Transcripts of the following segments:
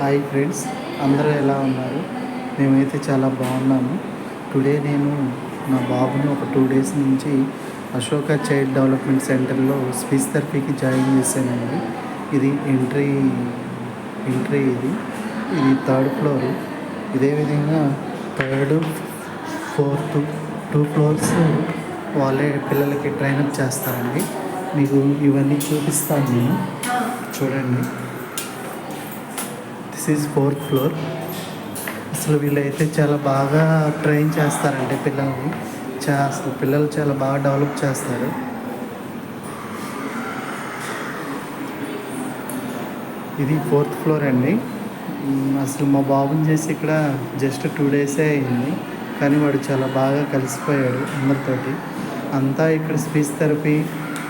Hi friends అందరూ ఎలా ఉన్నారు? మేమైతే చాలా బాగున్నాము. టుడే నేను నా బాబుని ఒక టూ డేస్ నుంచి అశోక చైల్డ్ డెవలప్మెంట్ సెంటర్లో స్పీచ్ థెరపీకి జాయిన్ చేశానండి. ఇది ఎంట్రీ ఎంట్రీ ఇది. ఇది థర్డ్ ఫ్లోర్ ఇదే విధంగా థర్డ్ ఫోర్త్ టూ ఫ్లోర్స్ వాళ్ళే పిల్లలకి ట్రైనప్ చేస్తారండి. మీకు ఇవన్నీ చూపిస్తాను నేను. చూడండి. దిస్ ఈజ్ ఫోర్త్ ఫ్లోర్ అసలు వీళ్ళైతే చాలా బాగా ట్రైన్ చేస్తారంటే పిల్లల్ని. చా అసలు పిల్లలు చాలా బాగా డెవలప్ చేస్తారు. ఇది ఫోర్త్ ఫ్లోర్ అండి. అసలు మా బాబుని చేసి ఇక్కడ జస్ట్ టూ డేసే అయింది. కానీ వాడు చాలా బాగా కలిసిపోయాడు అందరితోటి. అంతా ఇక్కడ speech therapy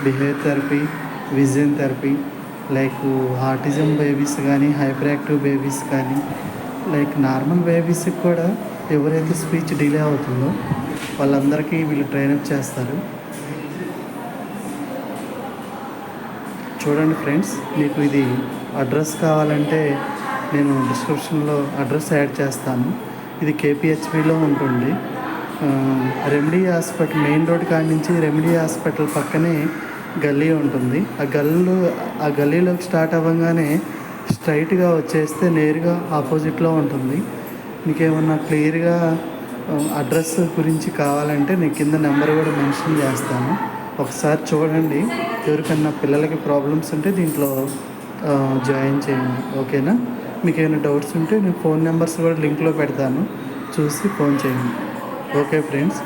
behaviour therapy vision therapy like autism babies కానీ హైపర్ యాక్టివ్ బేబీస్ కానీ లైక్ నార్మల్ బేబీస్కి కూడా ఎవరైతే స్పీచ్ డిలే అవుతుందో వాళ్ళందరికీ వీళ్ళు ట్రైనప్ చేస్తారు. చూడండి ఫ్రెండ్స్ మీకు ఇది అడ్రస్ కావాలంటే నేను డిస్క్రిప్షన్లో అడ్రస్ యాడ్ చేస్తాను. ఇది కేపీహెచ్బిలో ఉంటుంది. రెమెడీ హాస్పిటల్ మెయిన్ రోడ్ కాడి నుంచి రెమెడీ హాస్పిటల్ పక్కనే గల్లీ ఉంటుంది. ఆ గల్లీలో ఆ గల్లీలోకి స్టార్ట్ అవ్వగానే స్ట్రైట్గా వచ్చేస్తే నేరుగా ఆపోజిట్లో ఉంటుంది. మీకు ఏమన్నా క్లియర్గా అడ్రస్ గురించి కావాలంటే నేను కింద నెంబర్ కూడా మెన్షన్ చేస్తాను. ఒకసారి చూడండి ఎవరికన్నా పిల్లలకి ప్రాబ్లమ్స్ ఉంటే దీంట్లో జాయిన్ చేయండి. ఓకేనా? మీకు ఏమైనా డౌట్స్ ఉంటే నేను ఫోన్ నెంబర్స్ కూడా లింక్లో పెడతాను. చూసి ఫోన్ చేయండి. Okay friends.